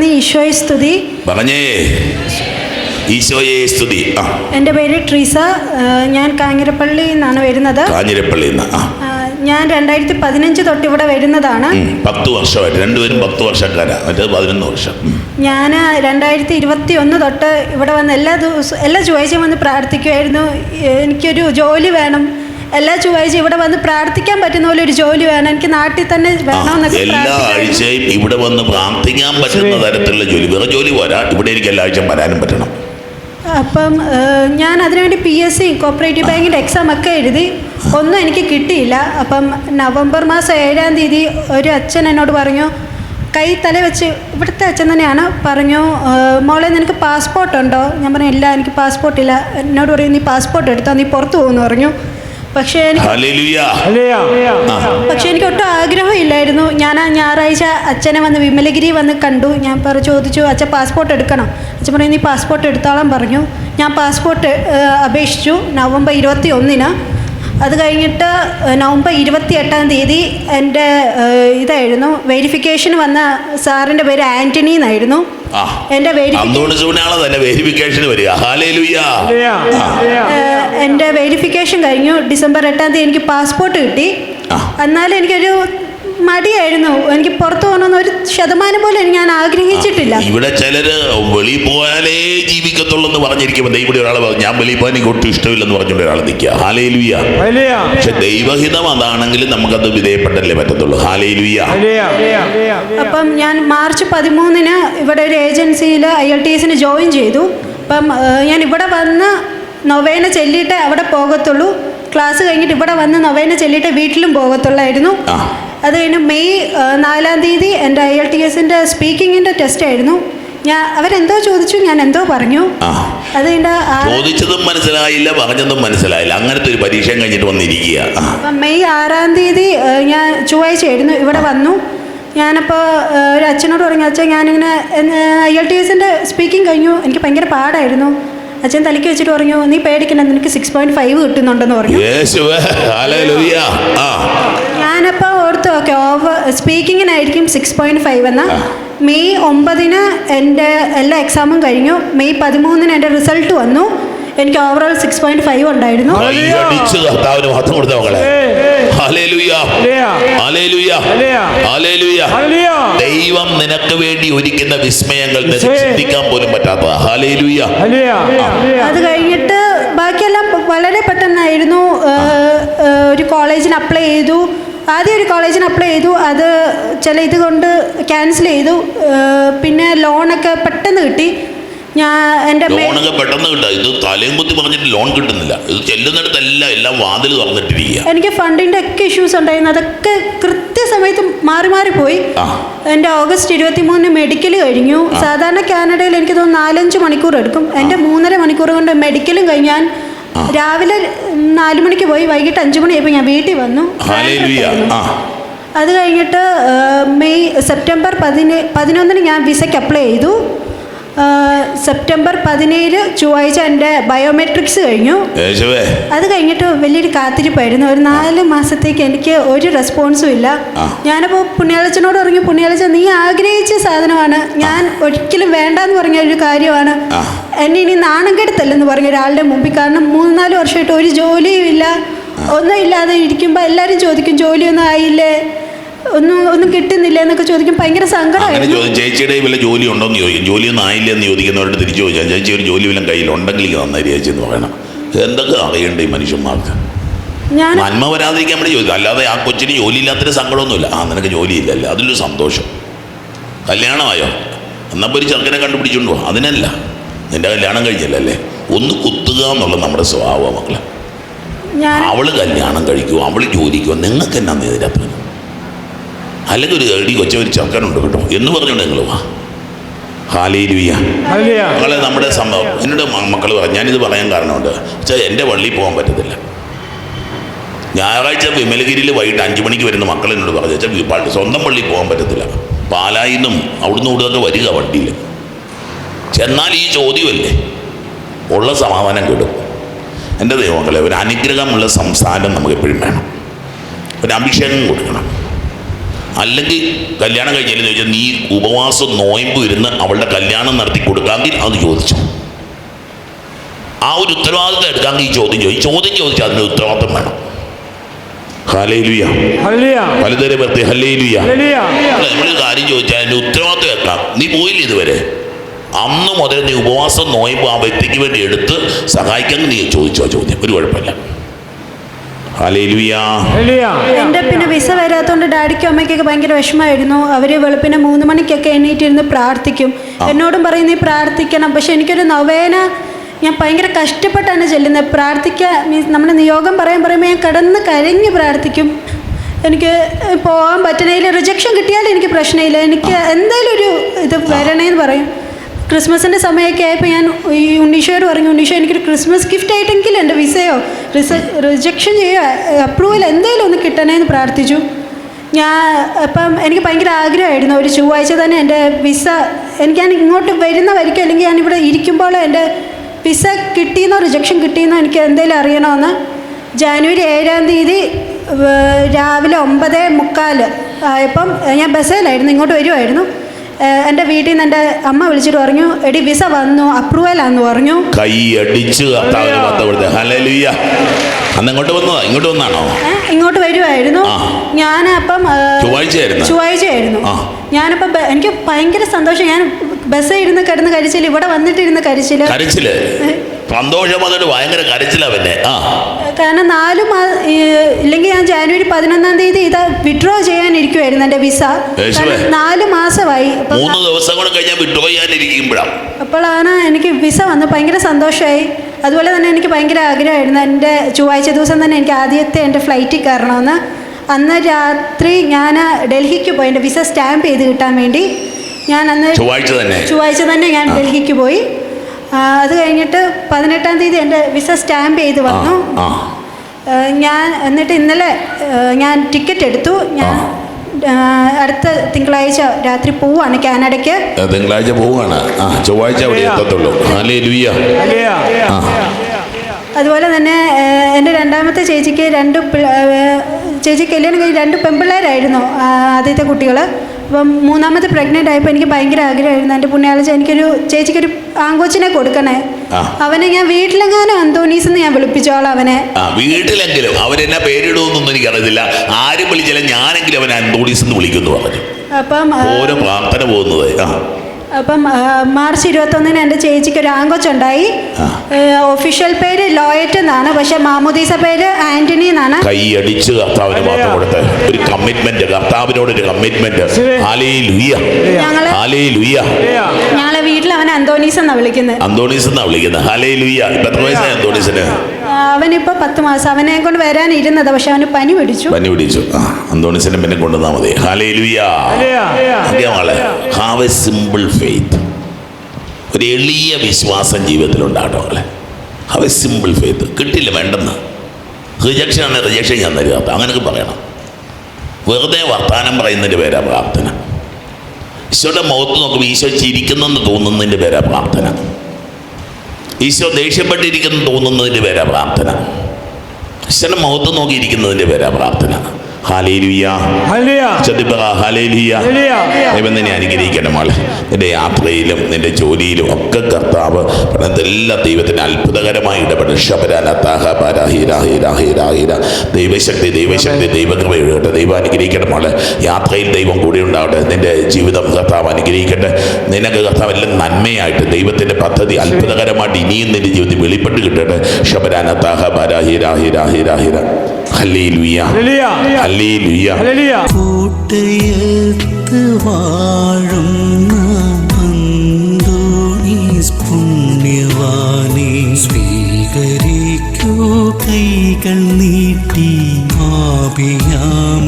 നന്ദി ഈശോയെ സ്തുതി. പറഞ്ഞേ ഈശോയെ സ്തുതി. എന്റെ പേര് ട്രീസ. ഞാൻ കാഞ്ഞിരപ്പള്ളി നിന്നാണ് വരുന്നത്. കാഞ്ഞിരപ്പള്ളി ഞാൻ രണ്ടായിരത്തി പതിനഞ്ച് തൊട്ട് ഇവിടെ വരുന്നതാണ്. പത്ത് വർഷമായിട്ട്. രണ്ടുപേരും പത്ത് വർഷക്കാരാ. മറ്റേ പതിനൊന്ന് വർഷം. ഞാൻ രണ്ടായിരത്തി ഇരുപത്തി ഒന്ന് തൊട്ട് ഇവിടെ വന്ന് എല്ലാ ദിവസവും എല്ലാ ചൊവ്വാഴ്ചയും വന്ന് പ്രാർത്ഥിക്കുമായിരുന്നു എനിക്കൊരു ജോലി വേണം. എല്ലാ ചൊവ്വാഴ്ച ഇവിടെ വന്ന് പ്രാർത്ഥിക്കാൻ പറ്റുന്ന പോലെ ഒരു ജോലി വേണം. എനിക്ക് നാട്ടിൽ തന്നെ വേണമെന്നൊക്കെ എല്ലാ. ആഴ്ചയും ഇവിടെ വന്ന് പ്രാർത്ഥിക്കാൻ പറ്റുന്ന തരത്തിലുള്ള ജോലി. വേറെ ജോലി പോരാ. ഇവിടെ എനിക്ക് എല്ലാ ആഴ്ചയും വരാനും പറ്റണം. അപ്പം ഞാൻ അതിനുവേണ്ടി പി എസ് സി കോപ്പറേറ്റീവ് ബാങ്കിന്റെ എക്സാം ഒക്കെ എഴുതി. ഒന്നും എനിക്ക് കിട്ടിയില്ല. അപ്പം നവംബർ മാസം ഏഴാം തീയതി ഒരു അച്ഛൻ എന്നോട് പറഞ്ഞു കൈ തല വെച്ച് ഇവിടുത്തെ അച്ഛൻ തന്നെയാണ്. പറഞ്ഞു മോളെ നിനക്ക് പാസ്പോർട്ട് ഉണ്ടോ? ഞാൻ പറഞ്ഞു ഇല്ല എനിക്ക് പാസ്പോർട്ട് ഇല്ല. എന്നോട് പറയും നീ പാസ്പോർട്ട് എടുത്തോ? നീ പുറത്ത് പോകുമെന്ന് പറഞ്ഞു പക്ഷേ പക്ഷെ എനിക്ക് ഒട്ടും ആഗ്രഹമില്ലായിരുന്നു. ഞാൻ ആ ഞായറാഴ്ച അച്ഛനെ വന്ന് വിമലഗിരി വന്ന് കണ്ടു. ഞാൻ പറ ചോദിച്ചു അച്ഛൻ പാസ്പോർട്ട് എടുക്കണം. അച്ഛൻ പറഞ്ഞു നീ പാസ്പോർട്ട് എടുത്തോളാൻ പറഞ്ഞു. ഞാൻ പാസ്പോർട്ട് അപേക്ഷിച്ചു. നവംബർ ഇരുപത്തി ഒന്നിന് അത് കഴിഞ്ഞിട്ട് നവംബർ ഇരുപത്തി എട്ടാം തീയതി എന്റെ ഇതായിരുന്നു വെരിഫിക്കേഷൻ വന്ന സാറിന്റെ പേര് ആന്റണി എന്നായിരുന്നു. എന്റെ എന്റെ വെരിഫിക്കേഷൻ എന്റെ വെരിഫിക്കേഷൻ കഴിഞ്ഞു. ഡിസംബർ എട്ടാം തീയതി എനിക്ക് പാസ്പോർട്ട് കിട്ടി. എന്നാലും എനിക്കൊരു മടിയായിരുന്നു. എനിക്ക് പുറത്തു പോകണമെന്ന് ഒരു ശതമാനം പോലും ഞാൻ ആഗ്രഹിച്ചിട്ടില്ല. ഇവിടെ ചിലര് വെളി പോയാലേ ജീവിക്കത്തുള്ളൂ എന്ന് പറഞ്ഞിരിക്കുമ്പോൾ ദൈവം ഇവിടെ ഒരാൾ പറഞ്ഞു ഞാൻ വെളി പോകാൻ എനിക്ക് ഒട്ടും ഇഷ്ടമില്ലെന്ന് പറഞ്ഞുകൊണ്ട് ഒരാൾ നിൽക്കുക. ഹാലേലുയ. പക്ഷെ ദൈവഹിതം അതാണെങ്കിലും നമുക്കത് വിധേയപ്പെട്ടല്ലേ പറ്റത്തുള്ളൂ. ഹാലേലുയ. അപ്പം ഞാൻ മാർച്ച് പതിമൂന്നിന് ഇവിടെ ഒരു ഏജൻസിയിൽ ഐ എൽ ടി എസിന് ജോയിൻ ചെയ്തു. അപ്പം ഞാൻ ഇവിടെ വന്ന് നൊവേന ചെല്ലിയിട്ട് അവിടെ പോകത്തുള്ളൂ. ക്ലാസ് കഴിഞ്ഞിട്ട് ഇവിടെ വന്ന് നൊവേന ചെല്ലിയിട്ട് വീട്ടിലും പോകത്തുള്ളായിരുന്നു. ആ. അത് കഴിഞ്ഞ് മെയ് നാലാം തീയതി എന്റെ ഐ എൽ ടി എസിന്റെ സ്പീക്കിങ്ങിന്റെ ടെസ്റ്റ് ആയിരുന്നു. ഞാൻ അവരെന്തോ ചോദിച്ചു ഞാൻ എന്തോ പറഞ്ഞു. അത് ചോദിച്ചതും മനസ്സിലായില്ല പറഞ്ഞതും മനസ്സിലായില്ല. അങ്ങനത്തെ ഒരു പരീക്ഷ കഴിഞ്ഞിട്ട് വന്നിരിക്കുക. മെയ് ആറാം തീയതി ഞാൻ ചൊവ്വാഴ്ചയായിരുന്നു ഇവിടെ വന്നു. ഞാനപ്പോൾ ഒരു അച്ഛനോട് പറഞ്ഞു അച്ഛൻ ഞാനിങ്ങനെ ഐ എൽ ടി എസിന്റെ സ്പീക്കിംഗ് കഴിഞ്ഞു. എനിക്ക് ഭയങ്കര പാടായിരുന്നു. അച്ഛൻ തലയ്ക്ക് വെച്ചിട്ട് പറഞ്ഞു നീ പേടിക്കണ്ട നിനക്ക് സിക്സ് പോയിന്റ് ഫൈവ് കിട്ടുന്നുണ്ടെന്ന് പറഞ്ഞു. യേശുവേ ആ ഓക്കെ ഓവർ സ്പീക്കിങ്ങിനായിരിക്കും സിക്സ് പോയിന്റ് ഫൈവ് എന്ന മെയ് ഒമ്പതിന് എന്റെ എല്ലാ എക്സാമും കഴിഞ്ഞു. മെയ് പതിമൂന്നിന് എന്റെ റിസൾട്ട് വന്നു. എനിക്ക് ഓവറോൾ സിക്സ് പോയിന്റ് ഫൈവ് ഉണ്ടായിരുന്നു. കർത്താവിന് മഹത്വം കൊടുത്ത മക്കളെ ഹല്ലേലൂയ. ഹല്ലേലൂയ. ഹല്ലേലൂയ. ദൈവം നിനക്ക് വേണ്ടി ഒരുക്കുന്ന വിസ്മയങ്ങൾ ചിന്തിക്കാൻ പോലും പറ്റാത്ത ഹല്ലേലൂയ. അത് കഴിഞ്ഞിട്ട് ബാക്കിയെല്ലാം വളരെ പെട്ടെന്നായിരുന്നു. ഒരു കോളേജിന് അപ്ലൈ ചെയ്തു. ആദ്യം ഒരു കോളേജിന് അപ്ലൈ ചെയ്തു. അത് ചില ഇതുകൊണ്ട് ക്യാൻസൽ ചെയ്തു. പിന്നെ ലോണൊക്കെ പെട്ടെന്ന് കിട്ടി. ഞാൻ എന്റെ ലോണൊക്കെ പെട്ടെന്ന് കിട്ടുക ഇത് തലയും കുത്തി പറഞ്ഞിട്ട് ലോൺ കിട്ടുന്നില്ല. ഇത് ചെല്ലുന്നിടത്തല്ല എല്ലാം വാതിൽ തുറന്നിട്ടിരിക്കുക എനിക്ക് ഫണ്ടിന്റെ ഒക്കെ ഇഷ്യൂസ് ഉണ്ടായിരുന്നു. അതൊക്കെ കൃത്യസമയത്ത് മാറി മാറി പോയി. എന്റെ ഓഗസ്റ്റ് ഇരുപത്തി മൂന്നിന് മെഡിക്കൽ കഴിഞ്ഞു സാധാരണ കാനഡയിൽ എനിക്ക് തോന്നുന്നു നാലഞ്ച് മണിക്കൂർ എടുക്കും. എന്റെ മൂന്നര മണിക്കൂർ കൊണ്ട് മെഡിക്കലും കഴിഞ്ഞാൽ രാവിലെ നാലു മണിക്ക് പോയി വൈകിട്ട് അഞ്ചു മണിയായപ്പോൾ ഞാൻ വീട്ടിൽ വന്നു. അത് കഴിഞ്ഞിട്ട് മെയ് സെപ്റ്റംബർ പതിനേ പതിനൊന്നിന് ഞാൻ വിസയ്ക്ക് അപ്ലൈ ചെയ്തു. സെപ്റ്റംബർ പതിനേഴ് ചൊവ്വാഴ്ച എന്റെ ബയോമെട്രിക്സ് കഴിഞ്ഞു. അത് കഴിഞ്ഞിട്ട് വലിയൊരു കാത്തിരിപ്പായിരുന്നു. ഒരു നാല് മാസത്തേക്ക് എനിക്ക് ഒരു റെസ്പോൺസും ഇല്ല. ഞാനിപ്പോൾ പുണ്യാളച്ചനോട് ഇറങ്ങി പുണ്യാളച്ച നീ ആഗ്രഹിച്ച സാധനമാണ്. ഞാൻ ഒരിക്കലും വേണ്ടെന്ന് പറഞ്ഞ ഒരു കാര്യമാണ്. എന്നെ ഇനി നാണം കെടുത്തല്ലെന്ന് പറഞ്ഞ ഒരാളുടെ മുമ്പിൽ കാരണം മൂന്ന് നാല് വർഷമായിട്ട് ഒരു ജോലിയും ഇല്ല. ഒന്നും ഇല്ലാതെ ഇരിക്കുമ്പോൾ എല്ലാവരും ചോദിക്കും ജോലിയൊന്നും ആയില്ലേ? ഒന്നും ഒന്നും കിട്ടുന്നില്ല എന്നൊക്കെ ചോദിക്കും. ഭയങ്കര സങ്കടമായിരുന്നു. ചേച്ചിയുടെ വല്ല ജോലി ഉണ്ടോ എന്ന് ചോദിക്കും. ജോലിയൊന്നും ആയില്ല? എന്ന് ചോദിക്കുന്നവരോട് തിരിച്ചു ചോദിച്ചാൽ ചേച്ചി ഒരു ജോലി വല്ലതും കയ്യിലുണ്ടെങ്കിൽ നന്നായി ചേച്ചി എന്ന് പറയണം. എന്തൊക്കെ അറിയണ്ടേ ഈ മനുഷ്യന്മാർക്ക്? ഞാൻ നന്മ വരാതിരിക്കാൻ വേണ്ടി ചോദിക്കും. അല്ലാതെ ആ കൊച്ചിന് ജോലി ഇല്ലാത്തൊരു സങ്കടമൊന്നുമില്ല. ആ നിനക്ക് ജോലിയില്ലല്ലേ? അതിലൊരു സന്തോഷം. കല്യാണമായോ? എന്നപ്പോൾ ഒരു ചെറുക്കനെ കണ്ടുപിടിച്ചുണ്ടോ? അതിനല്ല. നിന്റെ കല്യാണം കഴിഞ്ഞില്ലല്ലേ ഒന്ന് കുത്തുക എന്നുള്ള നമ്മുടെ സ്വഭാവമാണ് മക്കളെ. അവൾ കല്യാണം കഴിക്കുമോ അവൾ ജോലിക്കുമോ നിങ്ങൾക്ക് എന്നാ ഇതിനകത്ത് അല്ലെങ്കിൽ ഒരു എടി കൊച്ച ഒരു ചെറുക്കനുണ്ട് കേട്ടോ. എന്ന് പറഞ്ഞോണ്ട് നിങ്ങൾ വാ. ഹാലേലുയ്യ മക്കളെ നമ്മുടെ സംഭവം. എന്നോട് മക്കൾ പറഞ്ഞു ഞാനിത് പറയാൻ കാരണമുണ്ട്. വെച്ചാൽ എന്റെ പള്ളിയിൽ പോകാൻ പറ്റത്തില്ല. ഞായറാഴ്ച വിമലഗിരിയിൽ വൈകിട്ട് അഞ്ച് മണിക്ക് വരുന്ന മക്കൾ എന്നോട് പറഞ്ഞു. വെച്ചാൽ സ്വന്തം പള്ളിയിൽ പോകാൻ പറ്റത്തില്ല. പാലായിൽ നിന്നും അവിടുന്ന് ഇവിടുന്നൊക്കെ വരിക വണ്ടിയിൽ. ചെന്നാൽ ഈ ചോദ്യമല്ലേ? ഉള്ള സമാധാനം കിട്ടും എന്റെ ദൈവങ്ങളെ ഒരു അനുഗ്രഹമുള്ള സംസാരം നമുക്ക് എപ്പോഴും വേണം. ഒരു അഭിഷേകം കൊടുക്കണം. അല്ലെങ്കിൽ കല്യാണം കഴിഞ്ഞാലും ചോദിച്ചാൽ നീ ഉപവാസം നോയമ്പ് ഇരുന്ന് അവളുടെ കല്യാണം നടത്തി കൊടുക്കാമെങ്കിൽ അത് ചോദിച്ചു? ആ ഒരു ഉത്തരവാദിത്തം എടുക്കാമെങ്കിൽ ഈ ചോദ്യം ചോദിച്ചു? ചോദ്യം ചോദിച്ചാൽ അതിന് ഉത്തരവാദിത്തം വേണം. പലതരം വെറുതെ നമ്മളൊരു കാര്യം ചോദിച്ചാൽ നീ പോയില്ല ഇതുവരെ? അന്ന് മുതൽ നീ ഉപവാസം നോയമ്പ് ആ വ്യക്തിക്ക് വേണ്ടി എടുത്ത് സഹായിക്കാൻ നീ ചോദിച്ചോ ചോദ്യം. ഒരു കുഴപ്പമില്ല. എന്റെ പിന്നെ വിസ വരാത്തോണ്ട് ഡാഡിക്കും അമ്മയ്ക്കൊക്കെ ഭയങ്കര വിഷമായിരുന്നു അവർ വെളുപ്പിനെ മൂന്ന് മണിക്കൊക്കെ എണ്ണീറ്റിരുന്ന് പ്രാർത്ഥിക്കും. എന്നോടും പറയും നീ പ്രാർത്ഥിക്കണം. പക്ഷെ എനിക്കൊരു നവേന ഞാൻ ഭയങ്കര കഷ്ടപ്പെട്ടാണ് ചെല്ലുന്നത്. പ്രാർത്ഥിക്കുക മീൻസ് നമ്മുടെ നിയോഗം പറയാൻ പറയുമ്പോൾ ഞാൻ കടന്ന് കരഞ്ഞ് പ്രാർത്ഥിക്കും. എനിക്ക് പോകാൻ പറ്റണേൽ റിജക്ഷൻ കിട്ടിയാലും എനിക്ക് പ്രശ്നമില്ല എനിക്ക് എന്തായാലും ഒരു ഇത് വരണേന്ന് പറയും. ക്രിസ്മസിന്റെ സമയമൊക്കെ ആയപ്പോൾ ഞാൻ ഈ ഉണ്ണീഷോയോട് പറഞ്ഞു ഉണ്ണീഷോ എനിക്കൊരു ക്രിസ്മസ് ഗിഫ്റ്റ് ആയിട്ടെങ്കിലും എന്റെ വിസയോ റിസ റിജക്ഷൻ ചെയ്യോ? അപ്രൂവൽ എന്തായാലും ഒന്ന് കിട്ടണേന്ന് പ്രാർത്ഥിച്ചു. ഞാൻ അപ്പം എനിക്ക് ഭയങ്കര ആഗ്രഹമായിരുന്നു. ഒരു ചൊവ്വാഴ്ച തന്നെ എന്റെ വിസ എനിക്ക് ഞാൻ ഇങ്ങോട്ട് വരുന്ന വരിക്കും അല്ലെങ്കിൽ ഞാൻ ഇവിടെ ഇരിക്കുമ്പോൾ എന്റെ വിസ കിട്ടിയെന്നോ റിജക്ഷൻ കിട്ടിയെന്നോ എനിക്ക് എന്തെങ്കിലും അറിയണമെന്ന് ജാനുവരി ഏഴാം തീയതി രാവിലെ ഒമ്പത് മുക്കാൽ ആയപ്പം ഞാൻ ബസ്സിലായിരുന്നു ഇങ്ങോട്ട് വരുമായിരുന്നു എന്റെ വീട്ടിൽ നിന്ന് എന്റെ അമ്മ വിളിച്ചിട്ട് പറഞ്ഞു എടി വിസ വന്നു അപ്രൂവൽ അപ്രൂവലാന്ന് പറഞ്ഞു. അന്ന് ഇങ്ങോട്ട് വന്നതാ? ഇങ്ങോട്ട് വന്നാണോ? ഇങ്ങോട്ട് വരുമായിരുന്നു ഞാൻ അപ്പം ചൊവ്വാഴ്ചയായിരുന്നു? ചൊവ്വാഴ്ചയായിരുന്നു. ഞാനപ്പം എനിക്ക് ഭയങ്കര സന്തോഷം. ഞാൻ ബസ് ഇരുന്ന് കിടന്ന് കരിച്ചില്ല ഇവിടെ വന്നിട്ട് ഇരുന്ന് കരിച്ചില്ല കരിച്ചിൽ? സന്തോഷം വന്നിട്ട് ഭയങ്കര കരച്ചിലാ പിന്നെ. ആ. കാരണം നാല് മാസം ഇല്ലെങ്കിൽ ഞാൻ ജാനുവരി പതിനൊന്നാം തീയതി ഇത് വിഡ്രോ ചെയ്യാനിരിക്കുമായിരുന്നു എന്റെ വിസ നാലു മാസമായി. മൂന്ന് ദിവസം കൂടെ കഴിഞ്ഞാൽ വിട്ടുപോയാനിരിക്കുമ്പോഴാണ് അപ്പോഴാണ് എനിക്ക് വിസ വന്ന് ഭയങ്കര സന്തോഷമായി അതുപോലെ തന്നെ എനിക്ക് ഭയങ്കര ആഗ്രഹമായിരുന്നു. എന്റെ ചൊവ്വാഴ്ച ദിവസം തന്നെ എനിക്ക് ആദ്യത്തെ എന്റെ ഫ്ലൈറ്റിൽ കയറണമെന്ന്. അന്ന് രാത്രി ഞാൻ ഡൽഹിക്ക് പോയി എന്റെ വിസ സ്റ്റാമ്പ് ചെയ്ത് കിട്ടാൻ വേണ്ടി ഞാൻ അന്ന് ചൊവ്വാഴ്ച തന്നെ. ചൊവ്വാഴ്ച തന്നെ ഞാൻ ഡൽഹിക്ക് പോയി. അത് കഴിഞ്ഞിട്ട് പതിനെട്ടാം തീയതി എന്റെ വിസ സ്റ്റാമ്പ് ചെയ്ത് വന്നു. ഞാൻ എന്നിട്ട് ഇന്നലെ ഞാൻ ടിക്കറ്റ് എടുത്തു. ഞാൻ അടുത്ത തിങ്കളാഴ്ച രാത്രി പോവാണ് കാനഡയ്ക്ക്. തിങ്കളാഴ്ച പോവുകയാണ് ആ ചൊവ്വാഴ്ച അവിടെ എത്തത്തുള്ളൂ. അതുപോലെ തന്നെ എന്റെ രണ്ടാമത്തെ ചേച്ചിക്ക് രണ്ട് ചേച്ചി കല്യാണം കഴിഞ്ഞ് രണ്ട് പെമ്പിള്ളേരായിരുന്നു ആദ്യത്തെ കുട്ടികൾ അപ്പം മൂന്നാമത്തെ പ്രഗ്നന്റ് ആയപ്പോൾ എനിക്ക് ഭയങ്കര ആഗ്രഹമായിരുന്നു. എന്റെ പുണ്യാളിച്ച എനിക്കൊരു ചേച്ചിക്കൊരു ആങ്കോച്ചിനെ കൊടുക്കണേ. അവനെ ഞാൻ വീട്ടിലെങ്ങാനും അന്തോണീസ് എന്ന് ഞാൻ വിളിപ്പിച്ചോളാം അവനെ. വീട്ടിലെങ്കിലും അവരെന്നെ പേരിടുമെന്നൊന്നും എനിക്കറിയില്ല ആരും വിളിച്ചാലും ഞാനെങ്കിലും അവനെ അന്തോണീസ് എന്ന് വിളിക്കുന്നു പറഞ്ഞു അപ്പം ഓരോ പ്രാർത്ഥന പോകുന്നത്. ആ. അപ്പം മാർച്ച് ഇരുപത്തൊന്നിന് എന്റെ ചേച്ചിക്ക് ഒരു ആങ്കൊച്ചുണ്ടായി. ഒഫീഷ്യൽ പേര് ലോയറ്റ് എന്നാണ് പക്ഷെ മാമുദീസ പേര് ആന്റണി എന്നാണ്. കൈയടിച്ച് കർത്താവിന് മാത്രം കൊടുത്ത്. ഒരു കമ്മിറ്റ്മെന്റ് കർത്താവിനോട് ഒരു കമ്മിറ്റ്മെന്റ് ഞങ്ങൾ വീട്ടിൽ അവൻ അന്തോണീസ് എന്നാ വിളിക്കുന്നത്. അന്തോണീസ് എന്നാ വിളിക്കുന്നത്? അന്തോണീസിന്? അവനിപ്പോ പത്ത് മാസം അവനെ കൊണ്ട് വരാനിരുന്നത് പക്ഷെ അവന് പനി പിടിച്ചു. പനി പിടിച്ചു. ആ അന്തോണീസിനെ പിന്നെ കൊണ്ടുവന്നാൽ മതി. ഹാവ് എ സിമ്പിൾ ഫെയ്ത്ത് ഒരു എളിയ വിശ്വാസം ജീവിതത്തിലുണ്ടാകട്ടെ മകളെ ഹാവ് എ സിമ്പിൾ ഫെയ്ത്ത് കിട്ടില്ല വേണ്ടെന്ന്. റിജക്ഷൻ ആണ് റിജക്ഷൻ ഞാൻ തരിക. അങ്ങനെയൊക്കെ പറയണം. വെറുതെ വർത്താനം പറയുന്നതിന്റെ പേരാ പ്രാർത്ഥന. ഈശോയുടെ മുഖത്ത് നോക്കുമ്പോൾ ഈശോ ചിരിക്കുന്നെന്ന് തോന്നുന്നതിന്റെ പേരാ പ്രാർത്ഥന. ഈശോ ദേഷ്യപ്പെട്ടിരിക്കുന്നു തോന്നുന്നതിന്റെ പേരാ പ്രാർത്ഥന. ഈശ്വരൻ മുഖത്ത് നോക്കിയിരിക്കുന്നതിന്റെ പേരാ പ്രാർത്ഥന. ദൈവം നിന്നെ അനുഗ്രഹിക്കണം മോളെ. നിന്റെ യാത്രയിലും നിന്റെ ജോലിയിലും ഒക്കെ കർത്താവ് എല്ലാ ദൈവത്തിന് അത്ഭുതകരമായി ഇടപെടും ദൈവശക്തി ദൈവശക്തി ദൈവകൃപ എഴുതട്ടെ ദൈവം അനുഗ്രഹിക്കണം മോളെ. യാത്രയിൽ ദൈവം കൂടെ ഉണ്ടാവട്ടെ. നിന്റെ ജീവിതം കർത്താവ് അനുഗ്രഹിക്കട്ടെ. നിനക്ക് കർത്താവ് എല്ലാം നന്മയായിട്ട് ദൈവത്തിന്റെ പദ്ധതി അത്ഭുതകരമായിട്ട് ഇനിയും നിന്റെ ജീവിതത്തിൽ വെളിപ്പെട്ട് കിട്ടട്ടെ. ശബരാനത്താഹ പരാഹീരാഹീരാഹീരാഹീര ഹല്ലേ കൂട്ടയത്ത് അന്തോണീസ് പുണ്യവാനെ സ്വീകരിക്കൂ കൈകൾ നീട്ടി ആപിയാമിൻ